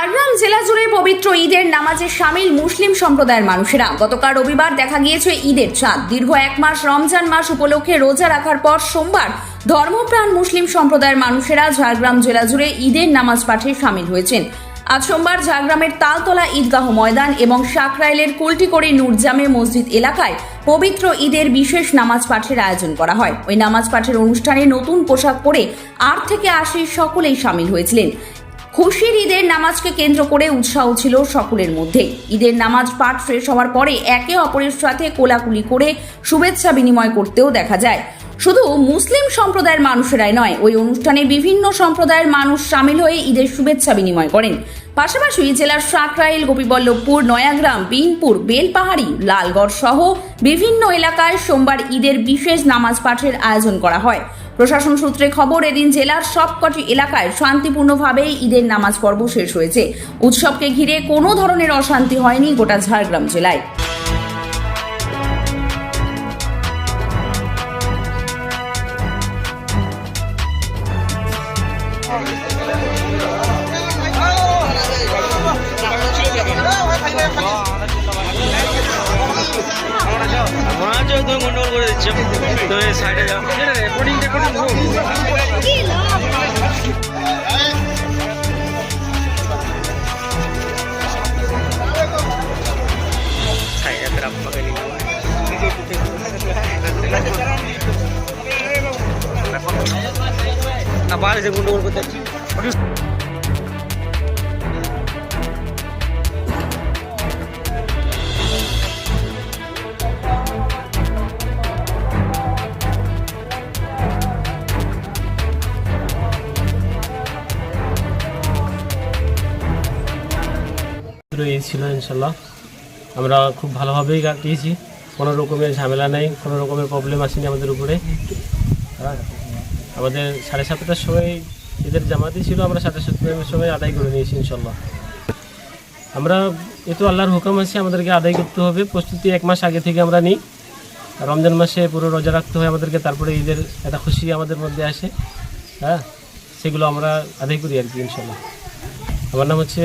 ঝাড়গ্রাম জেলা জুড়ে পবিত্র ঈদের নামাজে সামিল মুসলিম সম্প্রদায়ের মানুষেরা। গতকাল রবিবার দেখা গিয়েছে ঈদের চাঁদ। দীর্ঘ এক মাস রমজান মাস উপলক্ষে রোজা রাখার পর সোমবার ধর্মপ্রাণ মুসলিম সম্প্রদায়ের মানুষেরা ঝাড়গ্রাম জেলা জুড়ে ঈদের নামাজ পাঠে সামিল হয়েছেন। আজ সোমবার ঝাড়গ্রামের তালতলা ঈদগাহ ময়দান এবং সাকরাইলের কুলটিকড়ি নূরজামে মসজিদ এলাকায় পবিত্র ঈদের বিশেষ নামাজ পাঠের আয়োজন করা হয়। ওই নামাজ পাঠের অনুষ্ঠানে নতুন পোশাক পরে আট থেকে আশি সকলেই সামিল হয়েছিলেন। খুশির ঈদের নামাজকে কেন্দ্র করে উৎসাহ ছিল সকলের মধ্যে। ঈদের নামাজ পাঠ শেষ হওয়ার পরে একে অপরের সাথে কোলাকুলি করে শুভেচ্ছা বিনিময় করতেও দেখা যায়। শুধু মুসলিম সম্প্রদায়ের মানুষেরাই নয়, ওই অনুষ্ঠানে বিভিন্ন সম্প্রদায়ের মানুষ সামিল হয়ে ঈদের শুভেচ্ছা বিনিময় করেন। পাশাপাশি জেলার সাকরাইল গোপীবল্লভপুর, নয়াগ্রাম, বিনপুর, বেলপাহাড়ি, লালগড় সহ বিভিন্ন এলাকায় সোমবার ঈদের বিশেষ নামাজ পাঠের আয়োজন করা হয়। প্রশাসন সূত্রে খবর, এদিন জেলার সবকটি এলাকায় শান্তিপূর্ণভাবে ঈদের নামাজ পর্ব শেষ হয়েছে। উৎসবকে ঘিরে কোনো ধরনের অশান্তি হয়নি গোটা ঝাড়গ্রাম জেলায়। মনে হচ্ছে তুমি গন্ডগোল করে দিচ্ছ তুমি সাইডে যাও রেকর্ডিং রেকর্ডিং সাইডে তেরা পকড় লি আবার পুরো ঈদ ছিল, ইনশাল্লাহ। আমরা খুব ভালোভাবেই কাটিয়েছি কোনো রকমের ঝামেলা নেই, কোনো রকমের প্রবলেম আসেনি আমাদের উপরে। আমাদের সাড়ে সাতটার সময় এদের জামাতি ছিল, আমরা সাড়ে সাতটার সময় আদায় করে নিয়েছি, ইনশাল্লাহ। আমরা, এ তো আল্লাহর হুকাম আছে, আমাদেরকে আদায় করতে হবে। প্রস্তুতি এক মাস আগে থেকে আমরা নিই। রমজান মাসে পুরো রোজা রাখতে হয় আমাদেরকে, তারপরে ঈদের একটা খুশি আমাদের মধ্যে আসে। হ্যাঁ সেগুলো আমরা আদায় করি আর কি, ইনশাল্লাহ। আমার নাম হচ্ছে